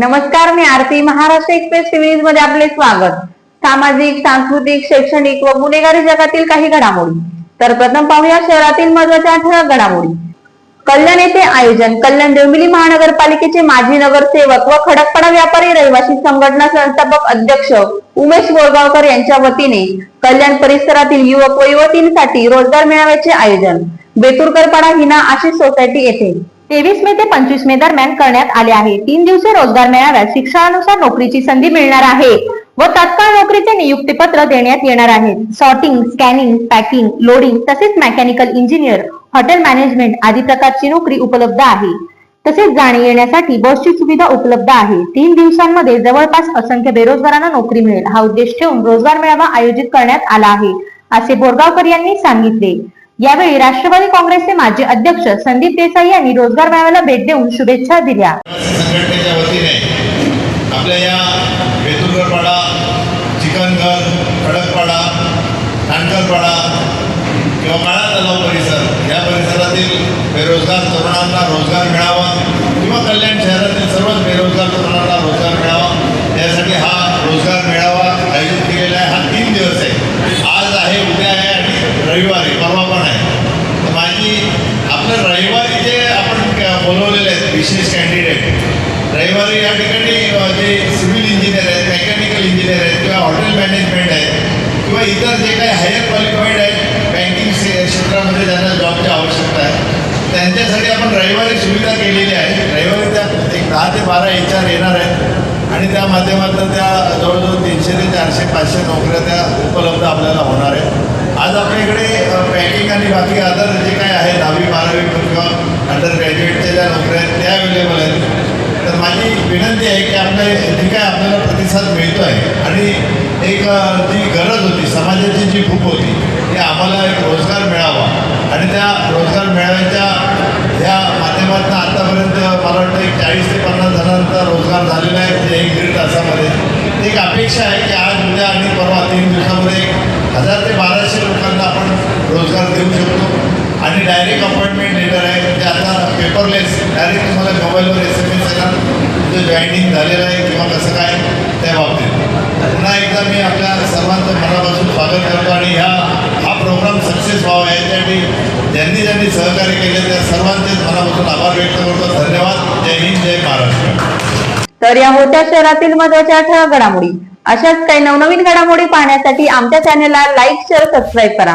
नमस्कार मी आरती महाराष्ट्र एक्सप्रेस सिरीजमध्ये आपले स्वागत. सामाजिक सांस्कृतिक शैक्षणिक व गुन्हेगारी जगातील काही घडामोडी. तर प्रथम पाहूया शहरातील महत्त्वाच्या ठळक घडामोडी. कल्याण येथे आयोजन कल्याण डोंबिवली महानगरपालिकेचे माजी नगरसेवक व खडकपाडा व्यापारी रहिवासी संघटना संस्थापक अध्यक्ष उमेश बोरगावकर यांच्या वतीने कल्याण परिसरातील युवक व युवतींसाठी रोजगार मेळाव्याचे आयोजन. बेतुरकरपाडा हिना आशिष सोसायटी येथे. तेवीस मे ते पंचवीस मे दरम्यान करण्यात आले आहे. तीन दिवसीय रोजगार मेळाव्यात शिक्षणानुसार नोकरीची संधी मिळणार आहे व तत्काळ नोकरीचे नियुक्तीपत्र देण्यात येणार आहे. सॉर्टिंग स्कॅनिंग पॅकिंग लोडिंग तसेच मेकॅनिकल इंजिनियर हॉटेल मॅनेजमेंट आदी प्रकारची नोकरी उपलब्ध आहे. तसेच जाणे येण्यासाठी बसची सुविधा उपलब्ध आहे. तीन दिवसांमध्ये जवळपास असंख्य बेरोजगारांना नोकरी मिळेल. हा उद्देश ठेवून रोजगार मेळावा आयोजित करण्यात आला आहे असे बोरगावकर यांनी सांगितले. यावेळी राष्ट्रवादी काँग्रेसचे माजी अध्यक्ष संदीप देसाई यांनी रोजगार मेळाव्याला भेट देऊन शुभेच्छा दिल्या. संघटनेच्या वतीने आपल्या या बेतुरगडपाडा चिकनघर खडकपाडा कानकरपाडा किंवा काळा तलाव परिसर या परिसरातील बेरोजगार तरुणांना रोजगार मिळावा किंवा कल्याण शहरातील सर्वच बेरोजगार तरुणांना रोजगार मिळावा यासाठी हा रोजगार मेळावा आयोजित केलेला आहे. हा तीन दिवस आहे. आज आहे उद्या आहे आणि रविवारी आहे तर माझी आपलं रविवारी जे आपण क- बोलवलेले आहेत विशेष कॅन्डिडेट रविवारी या ठिकाणी जे सिव्हिल इंजिनियर आहेत मेकॅनिकल इंजिनियर आहेत किंवा हॉटेल मॅनेजमेंट आहेत किंवा इतर जे काही हायर क्वालिफाईड आहेत बँकिंग क्षेत्रामध्ये ज्यांना जॉबची आवश्यकता आहे. त्यांच्यासाठी आपण रविवारी सुविधा केलेली आहे. रविवारी त्या एक दहा ते बारा एच आर येणार आहेत. आणि त्या माध्यमातून त्या जवळजवळ तीनशे ते चारशे पाचशे नोकऱ्या त्या उपलब्ध आपल्याला होणार आहेत. आज आपल्याकडे पॅकिंग आणि बाकी अदर जे काय आहे दहावी बारावी किंवा अंडर ग्रॅज्युएटच्या ज्या नोकऱ्या आहेत त्या अवेलेबल आहेत. तर माझी विनंती आहे की आपले जे काय आपल्याला प्रतिसाद मिळतो आहे आणि एक जी गरज होती समाजाची जी भूक होती की आम्हाला एक रोजगार मिळावा. आणि त्या रोजगार मिळाव्याच्या या माध्यमातून आत्तापर्यंत मला वाटतं एक चाळीस ते पन्नास जणांचा रोजगार झालेला आहे म्हणजे एक दीड तासामध्ये. एक अपेक्षा आहे की आज उद्या आणि परवा तीन दिवसामध्ये एक हजार ते बाराशे लोकांना आपण रोजगार देऊ शकतो. आणि डायरेक्ट अपॉइंटमेंट लेटर आहे. म्हणजे आता पेपरलेस डायरेक्ट तुम्हाला मोबाईलवर एस एम एस येणार तुमचं जॉईनिंग झालेलं आहे किंवा कसं काय त्या बाबतीत. पुन्हा एकदा मी आपल्या सर्वांचं मनापासून स्वागत करतो आणि ह्या हा प्रोग्राम सक्सेस व्हावा यासाठी ज्यांनी ज्यांनी सहकार्य केले त्या सर्वांचेच मनापासून आभार व्यक्त करतो. धन्यवाद. जय हिंद जय महाराष्ट्र. तर या होत्या शहरातील महत्त्वाच्या ठळक घडामोडी. अशाच काही नवनवीन घडामोडी पाहण्यासाठी आमच्या चॅनेलला लाईक शेअर सबस्क्राईब करा.